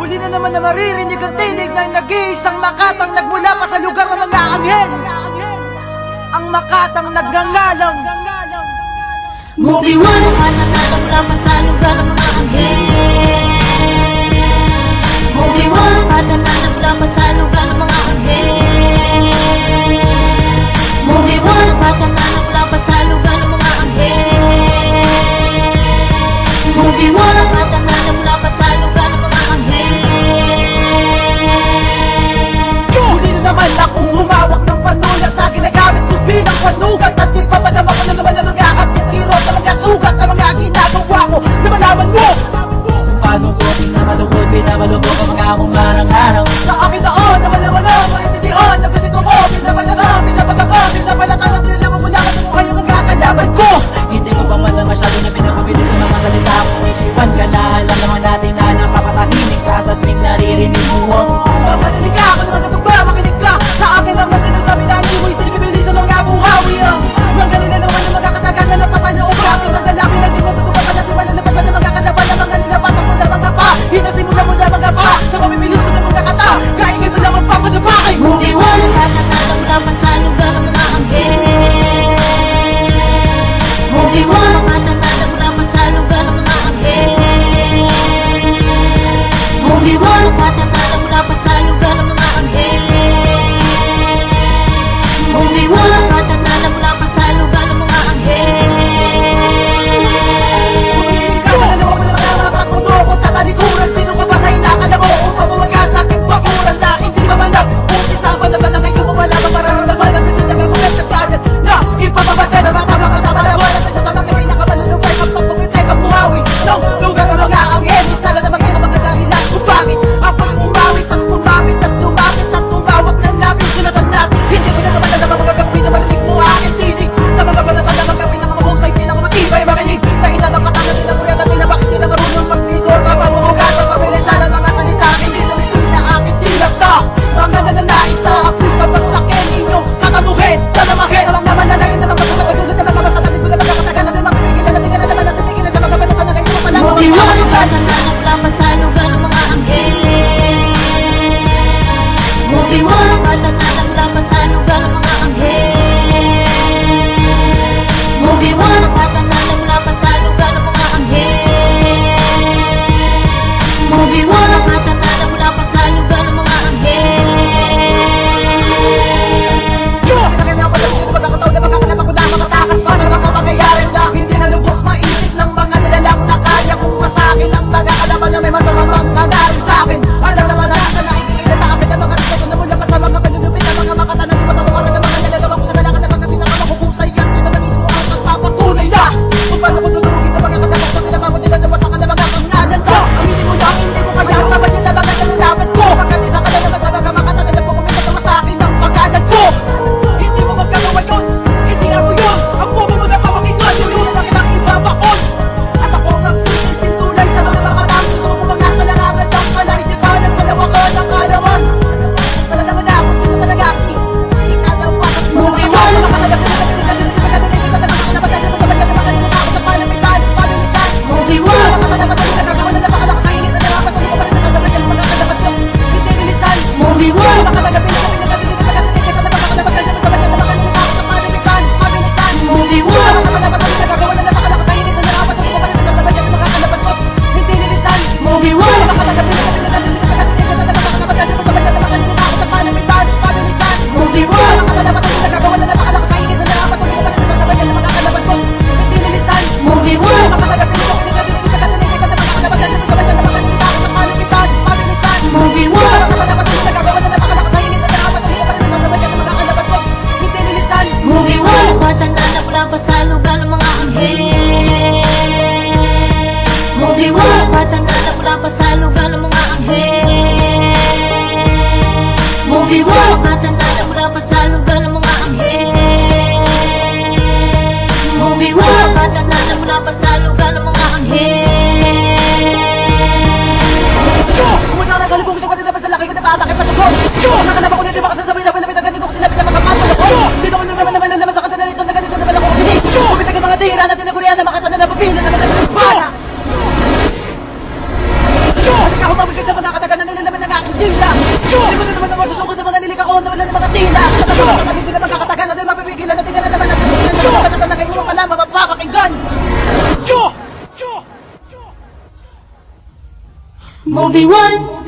Muli na naman na maririnig ang tinig ng nag-iisang makatang nagmula pa sa lugar ng mga anghel. Ang makatang nagngangalang. Mukiwan Ang makatang mula sa lugar ng mga anghel. Mukiwan Ang makatang mula sa lugar ng mga anghel. Mukiwan Ang makatang mula sa lugar ng mga anghel. Mukiwan what the na na na 大家。Maka. Hindi naman kasi sabihin naman na ganito ko sinabi na makapapos ako. Hindi naman na naman naman nalaman sa katanan ito na ganito naman ako kini. Kumita ng mga tira na tinagurian na makatanan na papila naman naman para. Hindi ako pamagsin sa mga kataganan nila naman ng aking tila. Hindi ko na naman naman susukod ng mga nilik ako naman ng mga tila. Hindi naman kakataganan dahil mapipigilan na tingnan na naman ang katatanan na ngayon pala mapapakakinggan. Movie 1